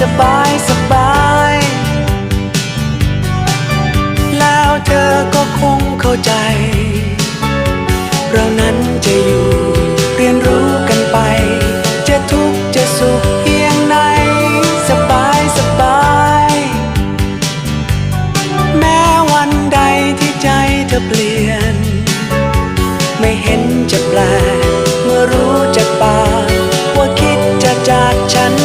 สบายสบาย แล้วเธอก็คงเข้าใจ เรานั้นจะอยู่เรียนรู้กันไป จะทุกข์จะสุขเพียงไหนสบายสบาย แม้วันใดที่ใจเธอเปลี่ยน ไม่เห็นจะแปลเมื่อรู้จากปากว่าคิดจะจากฉัน